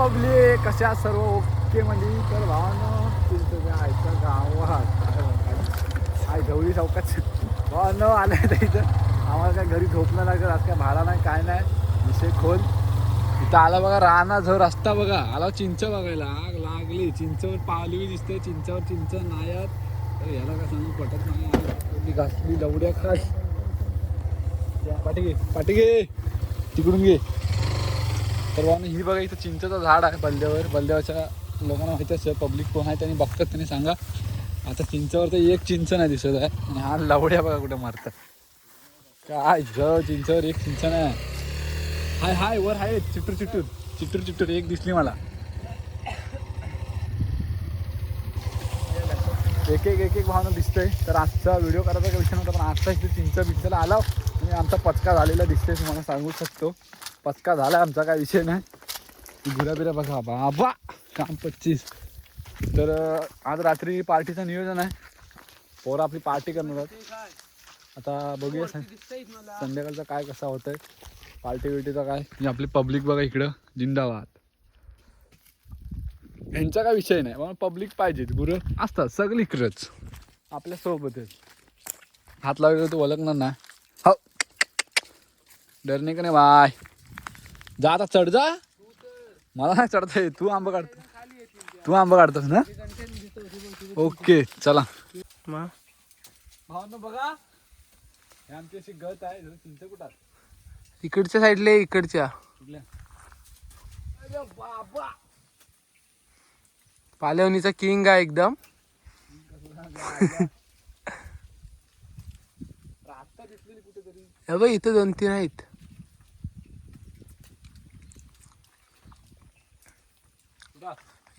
Public कशा सर्व okay म्हणजे तर भावानं तुमचं आयचं गावात आई गौरी चौकात भावानं आलं तर इथं. आम्हाला काय घरी झोपणं लागत आज काय भाडा नाही काय नाही. विषय खोल. इथं आला बघा राणा जो रस्ता बघा आला चिंच बघायला. आग लागली. चिंचवर पावली दिसते चिंचावर चिंच नायात तर याला काय सांगू पटत नाही घासली लवड्या खास पाठी घे पाठी घे तिकडून घे. तर ही बघा इथं चिंचेचं झाड आहे बल्ल्यावर. बल्ल्यावरच्या लोकांना माहिती असतं पब्लिक कोण आहे त्यांनी बघतात त्यांनी सांगा. आता चिंचावर तर एक चिंच नाही दिसत आहे. आणि हा लवड्या बघा कुठे मारतात. काय ग चिंचावर एक चिंच नाही हाय हाय वर हाय चिटूर चिटूर चिटूर चिटूर एक दिसली मला. एक एक एक एक भावना दिसतंय. तर आजचा व्हिडिओ करायचा काही विषय नव्हता पण आजचा इथे चिंच बिंचला आला. आणि आमचा पचका झालेला दिसतोय तुम्हाला सांगू शकतो. पचका झाला आमचा काय विषय नाही. गुरा बिरा बघा बाबा काम पच्चीस. तर आज रात्री पार्टीचं नियोजन आहे. पोरं आपली पार्टी करणार आता बघूया संध्याकाळचं काय कसं होतंय. पार्टी बिर्टीचं काय? म्हणजे आपली पब्लिक बघा इकडं जिंदाबाद. यांचा काय विषय नाही मग पब्लिक पाहिजेत गुरं. असतात सगळीकडंच. आपल्या सोबतच हात लावले तर ओळखणार ना हो. डरणे का नाही बाय. जा आता चढ जा. मला नाही चढता येत. तू आंबा काढतो तू आंबा काढतोस ना? ओके चला. भावना बघा. हे आमची अशी गत आहे. चिंच कुठं आहे? इकडच्या साईडला इकडच्या. बाबा. पालेवणीचा किंग आहे एकदम. हे बघ इथं दोन तीन आहेत.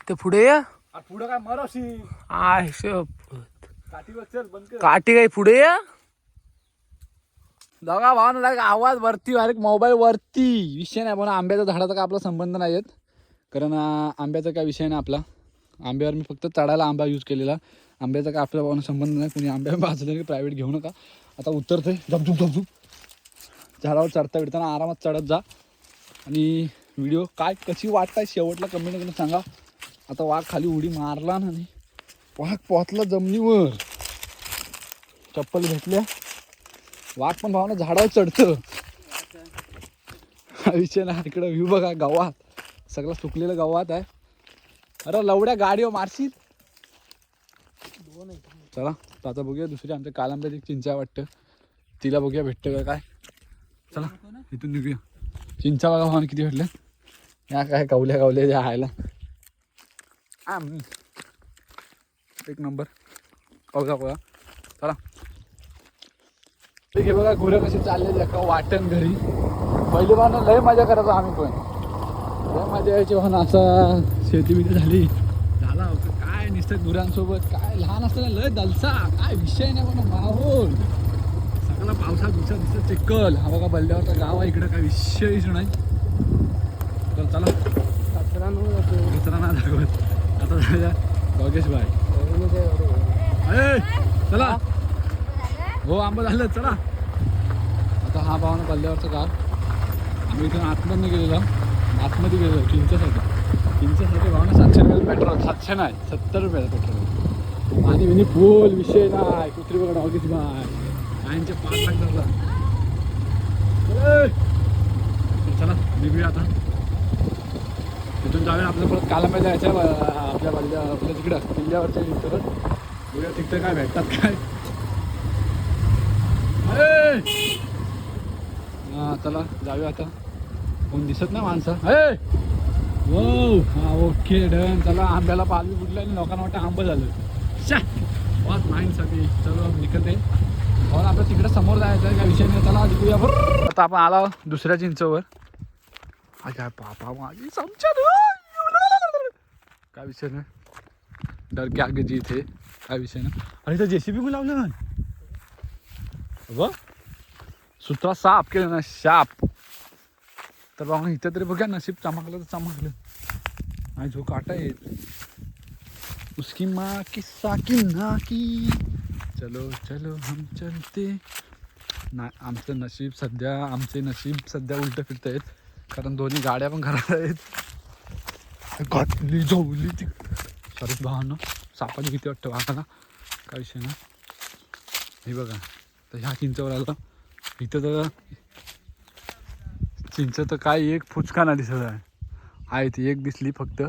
इथं पुढे या. पुढं काय मरवशी आय शपथ. काठी काय पुढे या. बघा भावानं लाग आवाज वरती डायरेक्ट मोबाईल वरती. विषय नाही पण आंब्याच्या झाडाचा काय आपला संबंध नाही आहेत कारण आंब्याचा काय विषय नाही आपला. आंब्यावर मी फक्त चढायला आंबा यूज केलेला. आंब्याचा काय आपल्या भावानं संबंध नाही. कोणी आंब्या भाजले प्रायव्हेट घेऊ नका. आता उतरतंय. झपझुप झपझुप झाडावर चढता बिडताना आरामात चढत जा. आणि व्हिडिओ काय कशी वाटताय शेवटला कमेंट करून सांगा. आता वाघ खाली उडी मारला ना नाही वाघ पोहतला जमिनीवर. चप्पल भेटल्या वाघ पण भावना झाडावर चढतं. हा विषय ना इकडं व्ह्यू बघा गावात. सगळं सुकलेलं गावात आहे. अरे लवड्या गाडीवर मारशील? चला आता बघूया दुसरी आमच्या कालांब्यात एक चिंचा वाटतं. तिला बघूया भेटतं का काय. चला इथून निघूया. चिंचा बघा भावना किती भेटल्या या काय कवल्या कवल्या ज्या आयला आम. एक नंबर. बघा बघा. चला. ठीक आहे बघा गुरं कशी चालले का वाटण घरी. पहिले पाहणं लय मजा करायचो आम्ही पण. लय मजा यायची म्हणून असा शेती बिती झाली. झाला होता. काय नुसतं गुरांसोबत? काय लहान असताना लय दलसा. काय विषय नाही म्हणून माहोल. सगळा पावसात दिवसात दिसत चिक्कल. हा बघा बल्ल्यावरचा गाव आहे इकडं. काय विषयच नाही. तर चला. कचरा नाही दाखवत आता जाऊया योगेश भाई. अरे चला. हो आंबा झालं चला. आता हा भावानं पल्ल्यावरचं गाव. आम्ही इथून आतमध्ये गेलेलो. आतमध्ये गेलेलो चिंचसाठी. चिंचसाठी भावानं सातशे रुपये पेट्रोल सातशे नाही सत्तर रुपयाचं पेट्रोल आणि म्हणजे फुल विषय नाही. कुत्री बघा डॉगीच बाय आईंचे पाच लाख झाला चला निघूया आता. तिथून जाऊया आपलं परत कालांबा जायचं आपल्या बाजूला आपल्या तिकडं किल्ल्यावरच्या तिथं. बघूया तिथं काय भेटतात काय. अरे! हा चला जाऊया आता. कोण दिसत नाही माणसं. अरे! हो हा ओके डन. चला आंब्याला पालवी फुटलं आणि लोकांना वाटतं आंबं झालं. शा! वाच माइंडसाठी चलो निघते. और आपल्या तिकडं समोर जायचं आहे काय विषय नाही. चला निघूया बरं आता आपण आला दुसऱ्या चिंचवर. अरे काय पापा माझी काय विषय नाही. डर के आगे जीत है काय विषय नाही. अरे इथं जेसीबी पण लावलं बघ सुत्रा साप केलं ना शाप. तर बाबा इथं तरी बघा नशीब चमकलं तर चमकलं. आणि जो काटा येत उसकी माँ किस्सा की ना की चलो चलो हम चलते. ना आमचं नशीब सध्या आमचे नशीब सध्या उलट फिरत आहेत कारण दोन्ही गाड्या पण घरात आहेत. घातली झोवली ती सॉरी भावानं सापाची भीती वाटतं वाघाला काय विषय ना हे बघा तर ह्या चिंचावर आलं इथं तर चिंच तर काय एक फुचका दिसत आहे. आहे ती एक दिसली फक्त.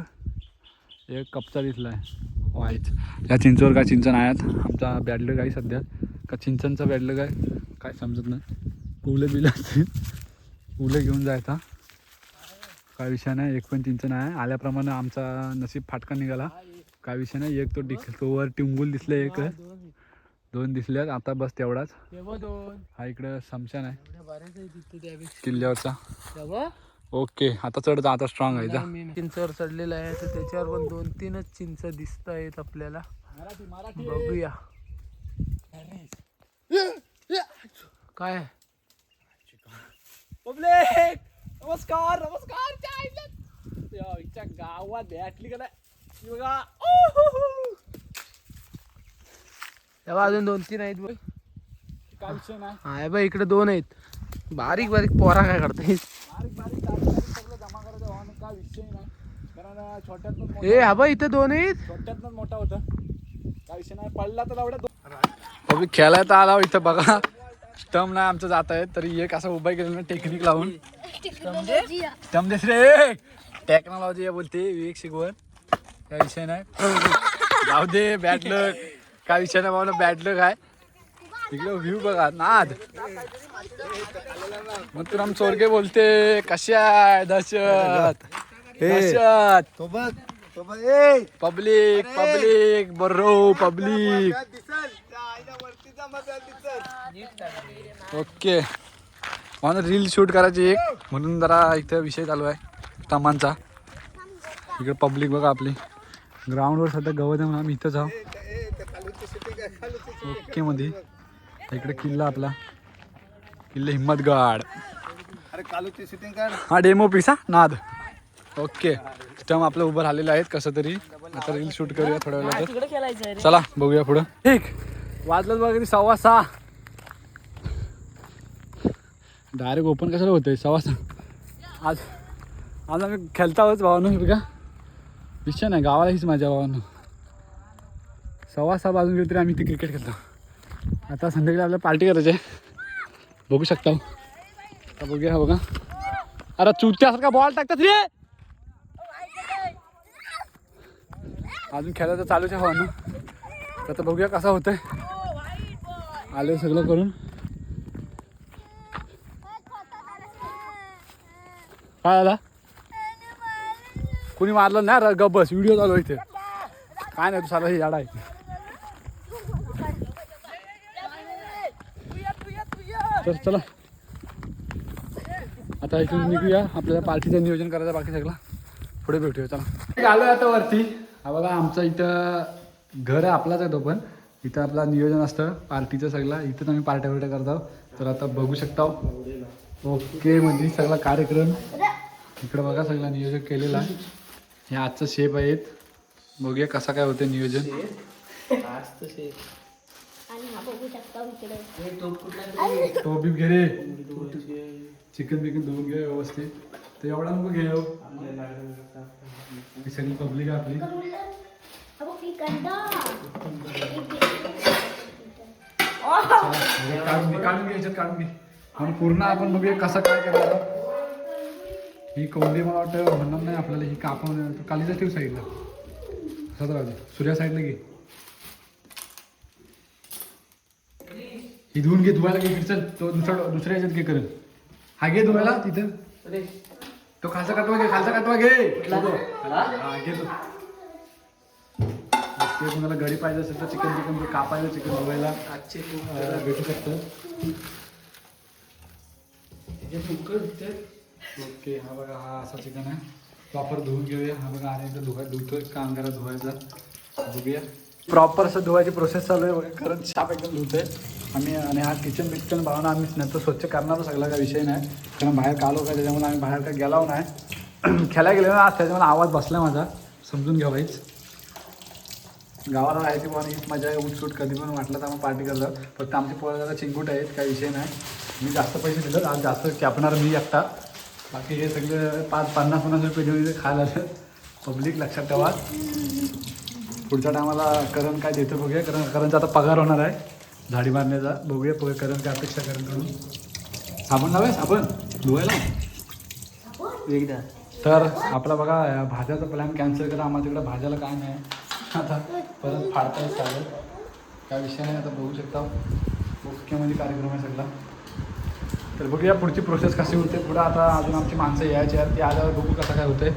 एक कपचा दिसला आहे. वाईच या चिंचवर काय चिंच नाही आहेत? आमचा बॅडलग आहे सध्या. का चिंचनचा बॅडलग आहे? काय समजत नाही. पुलं बिलं असतील. पुलं घेऊन जायचा. काय विषय नाही एक पण चिंच नाही. आल्याप्रमाणे आमचा नशीब फाटका निघाला. काय विषय नाही एक तो डिक तोवर टिंगूल दिसलं एक. दोन दिसल्यात आता बस तेवढाच. दोन. हा इकडं समशान आहे. आहे किल्ल्यावरचा. ओके आता चढता आता स्ट्रॉंग आहे जा. चिंचावर चढलेला आहे तर त्याच्यावर पण दोन तीनच चिंच दिसत आहेत आपल्याला. बघूया. काय? पब्लिक! नमस्कार नमस्कार त्या आईला- या इच्या गावात भेटली का नाही? बघा तेव्हा अजून दोन तीन आहेत बघ. काय विषय नाही. हा बघ इकडे दोन आहेत. बारीक बारीक पोरा काय करताय बारीक बारीक तारीख सगळं जमा करायचं काय विषय नाही. कारण छोट्यातनं ए हा बघ इथं दोन आहेत. छोट्यातनं मोठा होता. काय विषय नाही पडला तर एवढ्या खेळायला आला इथं बघा. स्टम नाही आमचं जात आहे तरी एक असं उभा केलं ना टेक्निक लावून. रे टेक्नॉलॉजी बोलते विवेक शिकवण काय विषय नाही. जाऊ दे बॅटलक काय विषय नाही बाबा बॅटलक आहे. इकडे व्ह्यू बघा नाद. मग तुला चोरगे बोलते कशा आहे दहशत? दहशत. पब्लिक पब्लिक बरो पब्लिक ओके मला रील शूट करायची एक. म्हणून जरा इथं विषय चालू आहे. तमांचा. इकडे पब्लिक बघा आपली. ग्राउंडवर सध्या गवत आहे म्हणून आम्ही इथंच आहो ओके मध्ये इकडे किल्ला आपला. किल्ले हिम्मतगड हा डेमो पिसा नाद. ओके. स्टम आपलं उभं राहिलेलं आहेत कसं तरी. आता रील शूट करूया थोड्या वेळात चला बघूया पुढं. ठीक. वाजलं बघा सव्वा सहा. डायरेक्ट ओपन कशाला होतंय? सव्वा सहा. आज आज आम्ही खेळता आहोत भावानं का बघा. विषय नाही गावाला हीच माझ्या भावानं. सव्वा सहा वाजून गेलो तरी आम्ही ते क्रिकेट खेळतो. आता संध्याकाळी आपल्याला पार्टी करायची आहे. बघू शकता हो. आता बघूया बघा. अरे चुत्यासारखा बॉल टाकतात रे! अजून खेळायचं चालूच आहे भावानं. आता बघूया कसा होतंय. आले सगळं करून. काय आला कुणी मारलं नाही रे, बस व्हिडिओ चालू आहे इथे. काय नाही तू साला हे झाड आहे तर चला. आता इथून निघूया. आपल्याला पार्टीचं नियोजन करायचं बाकी सगळं. पुढे भेटूया चला. आलो आता वरती. हा बघा आमचं इथं घर आहे आपलाच आहे तो पण. इथं आपला नियोजन असतं पार्टीचं सगळं. इथं आम्ही पार्ट्या बिर्ट्या करतो तर आता बघू शकता. ओके म्हणजे सगळा कार्यक्रम. इकडं बघा सगळं नियोजन केलेलं आहे. हे आजचं शेप आहेत. बघूया कसा काय होतं नियोजन. टोपी घे रे. चिकन बिकन धुवून घे व्यवस्थित. तर एवढा नको घे हो. सगळी पब्लिक आपली. काढून घे काढून घे काढून घे. आणि पूर्ण आपण बघूया कसं काय करायचं ही कोंडी मला वाटतं म्हणणार नाही आपल्याला ही कापून कालीचा ठेव साईडला असं दे सूर्या साईडला घे. ही धुवून घे धुवायला घे चल. तो दुसरा दुसऱ्या ह्याच्यात घे करेल हा घे धुवायला तिथं. तो खालचा काटवा घे खालचा काटवा घे. हा घे तो. ते तुम्हाला गडी पाहिजे असेल तर चिकन चिकन कापायला चिकन धुवायला. भेटू शकतं. ओके हा बघा हा असा चिकन आहे. प्रॉपर धुवून घेऊया. हा बघा आणि एकदा धुवा धुतोय कांगारा धुवायचा. बघूया. प्रॉपर असं धुवायची प्रोसेस चालू आहे बघा. खरंच छाप एकदम धुतोय. आम्ही आणि हा किचन बिचन भावना आम्ही नंतर स्वच्छ करणार सगळा काही विषय नाही. कारण बाहेर कालो काय त्याच्यामुळे आम्ही बाहेर काय गेलाव नाही. खेळायला गेलो ना आज त्याच्यामुळे आवाज बसला माझा. समजून घ्या बाईच. गावाला राहायची पण हीच मजा आहे. उठसूट कधी पण वाटलं तर आम्ही पार्टी करतो. फक्त आमचे पोरं जरा चिंकूट आहेत काही विषय नाही. मी जास्त पैसे दिलं आज जास्त कॅपणार मी एकटा. बाकी हे सगळे पाच पन्नास पन्नास रुपये देऊन इथे खायला पब्लिक लक्षात ठेवा. पुढच्या टायमाला करण काय देतो बघूया. कारण करणचा आता पगार होणार आहे. झाडी मारण्याचा. बघूया बघूया करण काय अपेक्षा करण करून. साबण लावाय? साबण? धुवायला? एकदा. तर आपला बघा भाज्याचा प्लॅन कॅन्सल करा. आम्हाला तिकडे भाज्याला काय नाही. आता परत फाडता येत चालेल. काय विषय नाही आता बघू शकता. मुख्यमध्ये कार्यक्रम आहे सगळा. तर बघूया पुढची प्रोसेस कशी होते. पुढं आता अजून आमची माणसं यायची आहेत. ते आल्यावर बघू कसं काय होते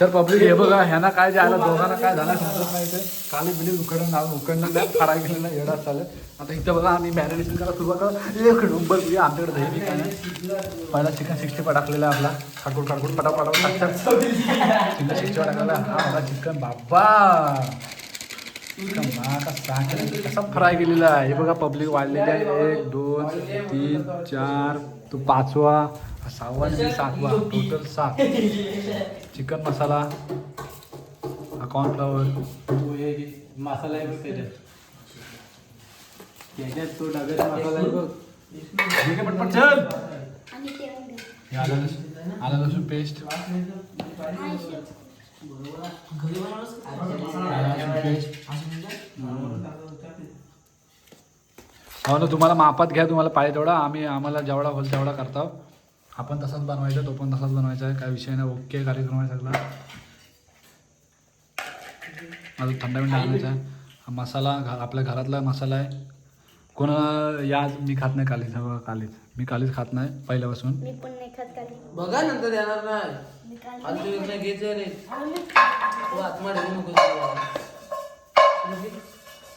तर पब्लिक हे बघा ह्यांना काय जे आलं दोघांना काय झालं? समजत नाही ते. काली बिली उकडून नाव उकडणं नाही. फाडा गेलं नाही. एवढा चालेल आता इथं बघा आम्ही मॅरिनेशन करा सुरुवात एक नंबर बघूया आमच्याकडे दही बी नाही पहिला चिकन सिक्स्टी फाय टाकलेला आपला. खाटून खाटून पटा पटा टाकतात चिकन सिक्स्टी फाय टाकलेला हा बघा चिकन बाबा. कसा फ्राय केलेला आहे? हे बघा पब्लिक वाढलेली आहे. एक दोन तीन चार तो पाचवा हा सहावा आणि सातवा. टोटल सात. चिकन मसाला हा कॉर्नफ्लॉवर मसाला आहे बघ त्याच्यात. त्याच्यात तो डब्याचा मसाला आहे बघ. ठीक आहे पटपट चल. आणि ते अंडे. हे आलं लसूण. आलं लसूण पेस्ट हो ना तुम्हाला मापात घ्या तुम्हाला पाहिजे तेवढा. आम्ही आम्हाला जेवढा होईल तेवढा करतो आपण तसाच बनवायचा तो पण तसाच बनवायचा आहे. काय विषय नाही ओके कार्यक्रम आहे सगळा. अजून थंडा बिंडा आणायचा आहे. हा मसाला घा आपल्या घरातला मसाला आहे. कोणाला या मी खात नाही कालीच. हा बघा कालीच. मी कालीच खात नाही पहिल्यापासून. मी पण नाही खात काली. बघा नंतर येणार नाही. घ्यायचं तू आत्मा नको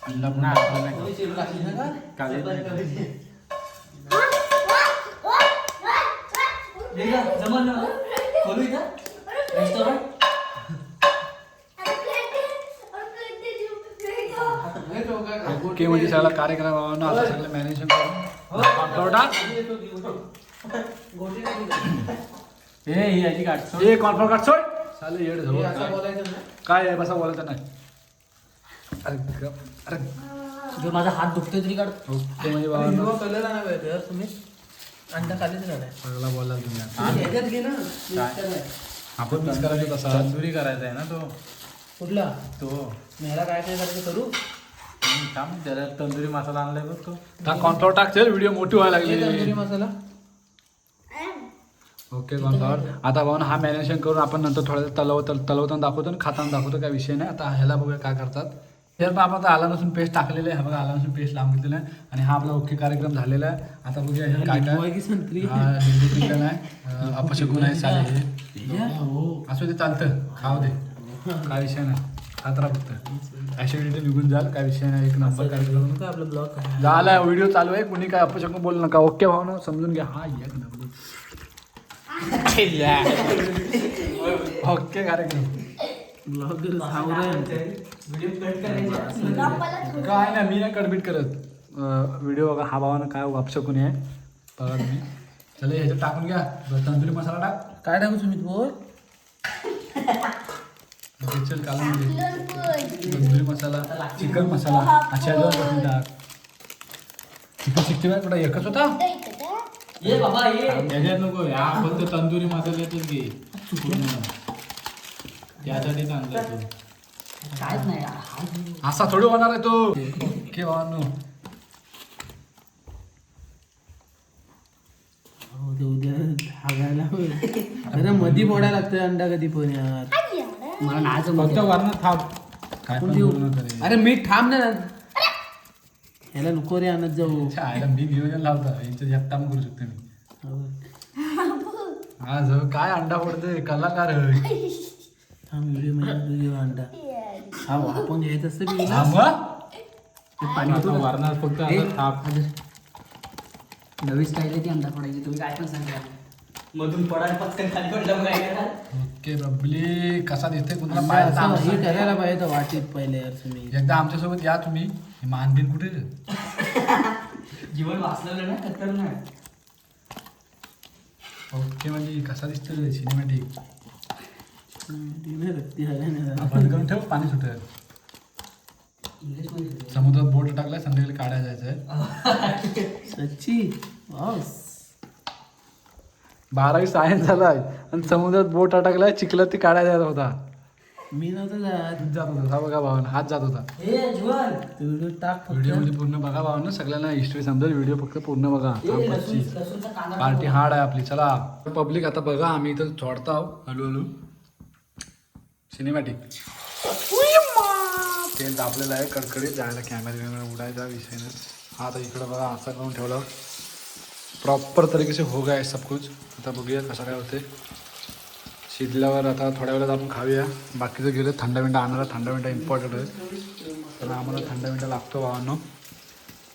अंडा पण टाकला नाही कोणी चिरू टाकली ना का म्हणजे सगळा कार्यक्रम आवडणं आता सगळं करून हे याची काढ ए काढ सोड चालेल येड ना काय आहे बसा बोलायचं नाही अरे ग- अरे जर माझा हात दुखतोय तरी काढ. ओके म्हणजे बाबा हिरवा कलर आणा यार तुम्ही. अंडा खालीच नाही सगळा बोलाल तुम्ही आता. ह्याच्यात घे ना. मिक्सर नाही. आपण मिस करायचं तसा तंदुरी करायचा आहे ना तो. कुठला? तो. मेला काय काय करायचं करू? काम त्याला तंदुरी मसाला आणलाय बघ तो. टाक कॉन्फ्लॉवर टाक चल व्हिडिओ मोठी व्हायला हे तंदुरी लागली मसाला. ओके कॉन्फ्लॉवर आता भाऊन हा मॅनेजमेंट करून आपण नंतर थोड्या तलव तल तलवताना दाखवतो आणि खाताना दाखवतो काय विषय नाही. आता ह्याला बघूया काय करतात. तर आपण आता आला नसून पेस्ट टाकलेलं आहे. हा बघा आला नसून पेस्ट लावून घेतलेलं आहे. आणि हा आपला ओके कार्यक्रम झालेला आहे. आता बघूया ह्याच्यात काय काय संत्री. हा पिकलेला आहे. अपशकुन आहे साले हे हो असू दे चालतं. खाऊ दे. काय विषय नाही. खात राहा फक्त ॲसिडिटी निघून जाल. काय विषय नाही. एक नंबर कार्यक्रम. काय आपलं ब्लॉग झाला व्हिडिओ चालू आहे. कुणी काय अपशकून बोलू नका. ओके भावना समजून घ्या. हा एक नंबर. ओके कार्यक्रम. काय नाही मी नाही कडबीट करत. व्हिडिओ बघा हा भावानं काय अपशकून आहे. बघा तुम्ही. चला ह्याच्यात टाकून घ्या. तंदुरी मसाला टाक. काय टाकू सुमित बोल? हे चल घे. तंदुरी मसाला चिकन मसाला. अच्छा दोन टाक. चिकन सिक्स्टी फाय कुठं एकच होता? ये बाबा ये. त्याच्यात नको या फक्त तंदुरी मसाल्यातच घे. त्यासाठीच आणलाय तो. काहीच नाही यार. असा थोडी होणार आहे तो. ओके भावांनो. हो ते उद्या धागायला होईल. अरे मधी मोडायला लागतंय अंडा कधी पण यार. मला फक्त वरनं काय पण देऊ? बोलू नका रे. अरे मीठ थांब ना. ह्याला नको रे आणत जाऊ. अच्छा, आईला मी नियोजन लावतो. यांच्या काम करू शकतो मी. आज काय अंडा फोडते कलाकार. व्हिडिओमध्ये तुझी अंडा हा आपण घ्यायचं असतं बी हा आता वरनं फक्त थाप नवी स्टाईल आहे ती अंडा फोडायची तुम्ही काय पण सांगा. मधून पडायला पटकन खाली पडलं काय करणार? ओके बबली कसा दिसते कुणाला असं- हे करायला पाहिजे होतं वाटीत पहिले यार तुम्ही. एकदा आमच्यासोबत या तुम्ही. हे मानबिन कुठे रे? जीवन वाचलेलं ना कत्तर नाही ओके म्हणजे कसा दिसतो रे? सिनेमॅटिक तिने रक्ती झाल्या नाही बंद करून ठेव पाणी सुटेल समुद्रात बोट टाकलाय संध्याकाळी काढायला जायचंय. सच्ची? बारावी सायन्स झालाय आणि समुद्रात बोट अटकलाय चिखलात ती काढायला जायचा होता. मी नव्हतं जात. जात होता बघा भावानं हात जात होता. हे जुवन. व्हिडिओ टाक व्हिडिओमध्ये पूर्ण बघा भावानं सगळ्यांना हिस्ट्री समजेल व्हिडिओ फक्त पूर्ण बघा. पार्टी हार्ड आहे आपली चला. पब्लिक आता बघा आम्ही इथं सोडता आहोत हळूहळू. सिनेमॅटिक तेल दाबलेलं आहे कडकडीत जायला कॅमेरा वॅमेरा उडायचा विषय नाही. हा आता इकडं बघा असा करून ठेवला. प्रॉपर तरीके से हो गया सब कुछ. आता बघूया कसं काय होते शिजल्यावर आता थोड्या वेळात आपण खाऊया. बाकीचं गेलं थंड मिंडा आणणार थंड मिंडा इम्पॉर्टंट आहे. तर आम्हाला थंड मिंडा लागतो भावांनो.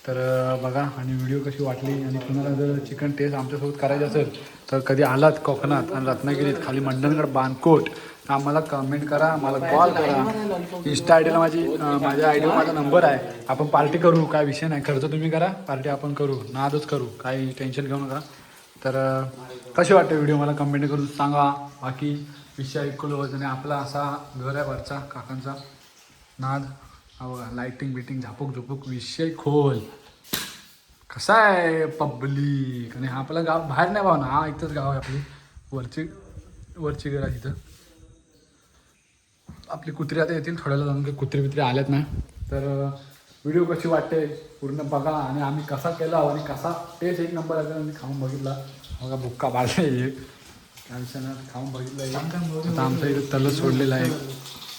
तर बघा आणि व्हिडिओ कशी वाटली आणि तुम्हाला जर चिकन टेस्ट आमच्यासोबत करायचं असेल तर कधी आलात कोकणात आणि रत्नागिरीत खाली मंडणगड बानकोट आम्हाला कमेंट करा मला कॉल करा. इंस्टा आय डीला माझी माझ्या आय डीवर माझा नंबर आहे. आपण पार्टी करू काय विषय नाही. खर्च तुम्ही करा पार्टी आपण करू. नादच करू काही टेन्शन घेऊ नका. तर कसे वाटते व्हिडिओ मला कमेंट करून सांगा. बाकी विषय ऐकलो आणि आपला असा घर आहे वरचा काकांचा. नाद. हा लाईटिंग बिटिंग झापूक झुपूक विषय खोल. कसा आहे पब्लिक? आणि हा आपला गाव बाहेर नाही भाव ना. हा इथंच गाव आहे आपली. वरची वरची घर आहे तिथं आपली कुत्री आता येतील थोड्याला जाऊन काही कुत्री बित्री आल्यात ना. तर व्हिडिओ कशी वाटते पूर्ण बघा आणि आम्ही कसा केला आणि कसा टेस्ट एक नंबर आहे आणि खाऊन बघितला. बघा बुक्का बाळला एक त्या विषयानं खाऊन बघितलं आमचा इथं तल सोडलेला आहे.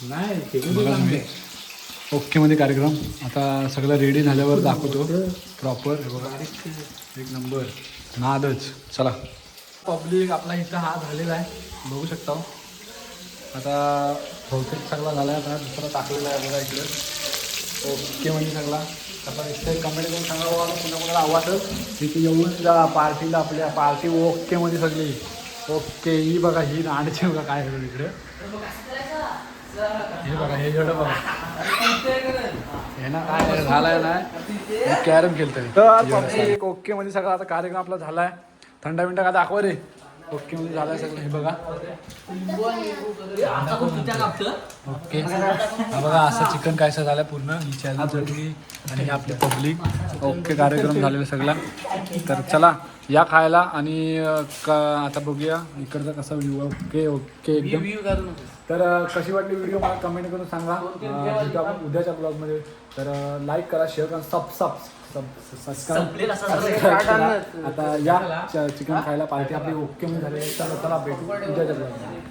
नाही ओके मध्ये कार्यक्रम. आता सगळं रेडी झाल्यावर दाखवतो. प्रॉपर बघा. एक नंबर नादच. चला. पब्लिक आपला इथं हा झालेला आहे. बघू शकता हो. आता बहुतेक सगळा झाला आहे आता दुसरा टाकलेला आहे बघा इकडे. ओके म्हणजे सगळा. आता इथे कमेंट करून सांगा बाबा पुन्हा कोणाला आवाज इथे येऊन जा पार्टीला आपल्या पार्टी ओके मध्ये सगळी. ओके ही बघा ही नाडची बघा काय करू इकडे. हे बघा हे जेवढं बघा. हे ना काय झालाय ना. कॅरम खेळतोय. तर ओके मध्ये सगळा आता कार्यक्रम आपला झालाय. थंडा मिंडा का दाखवा रे. ओके मध्ये झालाय सगळं. हे बघा. ओके. हा बघा असं चिकन कायचं झालं पूर्ण. ही चटणी आणि आपली पब्लिक. ओके कार्यक्रम झालेला सगळा. तर चला या खायला आणि क- आता बघूया इकडचा कसा व्ह्यू ओके ओके एकदम. तर कशी वाटली व्हिडिओ मला कमेंट करून सांगा. आपण उद्याच्या ब्लॉगमध्ये तर लाईक करा शेअर करा सब सब संपलेला आता या चिकन खायला पार्टी आपली ओके झाली. चला चला भेटू. ब्लॉगमध्ये